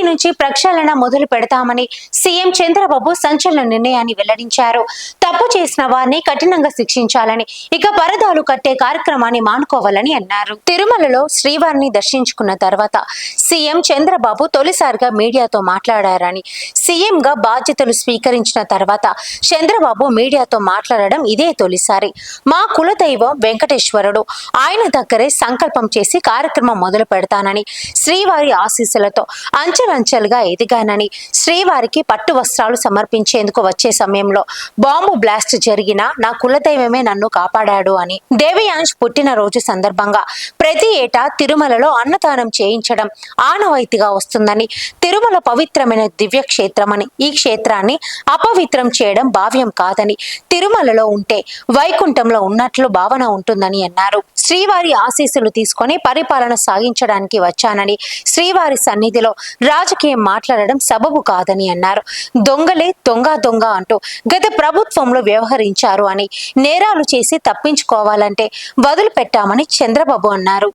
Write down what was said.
నుంచి ప్రక్షాళన మొదలు పెడతామని సీఎం చంద్రబాబు సంచలన నిర్ణయాన్ని వెల్లడించారు. తప్పు చేసిన వారిని కఠినంగా శిక్షించాలని ఇక పరదాలు కట్టే కార్యక్రమాన్ని మానుకోవాలని అన్నారు. తిరుమలలో శ్రీవారిని దర్శించుకున్న తర్వాత సీఎం చంద్రబాబు తొలిసారిగా మీడియాతో మాట్లాడారని సీఎం గా బాధ్యతలు స్వీకరించిన తర్వాత చంద్రబాబు మీడియాతో మాట్లాడడం ఇదే తొలిసారి. మా కులదైవం వెంకటేశ్వరుడు ఆయన దగ్గరే సంకల్పం చేసి కార్యక్రమం మొదలు పెడతానని శ్రీవారి ఆశీస్సులతో అంచెలంచెలుగా ఎదిగానని శ్రీవారికి పట్టు వస్త్రాలు సమర్పించేందుకు వచ్చే సమయంలో బాంబు బ్లాస్ట్ జరిగిన నా కులదైవమే నన్ను కాపాడాడు అని పుట్టిన పుట్టినరోజు సందర్భంగా ప్రతి ఏటా తిరుమలలో అన్నదానం చేయించడం ఆనవాయితీగా వస్తుందని తిరుమల పవిత్రమైన దివ్య క్షేత్రమని ఈ క్షేత్రాన్ని అపవిత్రం చేయడం భావ్యం కాదని తిరుమలలో ఉంటే వైకుంఠంలో ఉన్నట్లు భావన ఉంటుందని అన్నారు. శ్రీవారి ఆశీస్సులు తీసుకొని పరిపాలన సాగించడానికి వచ్చానని శ్రీవారి సన్నిధిలో రాజకీయం మాట్లాడడం సబబు కాదని అన్నారు. దొంగలే దొంగ దొంగ అంటూ గత ప్రభుత్వంలో వ్యవహరించారు అని నేరాలు చేసి తప్పించుకోవాలంటే వదిలిపెట్టామని చంద్రబాబు అన్నారు.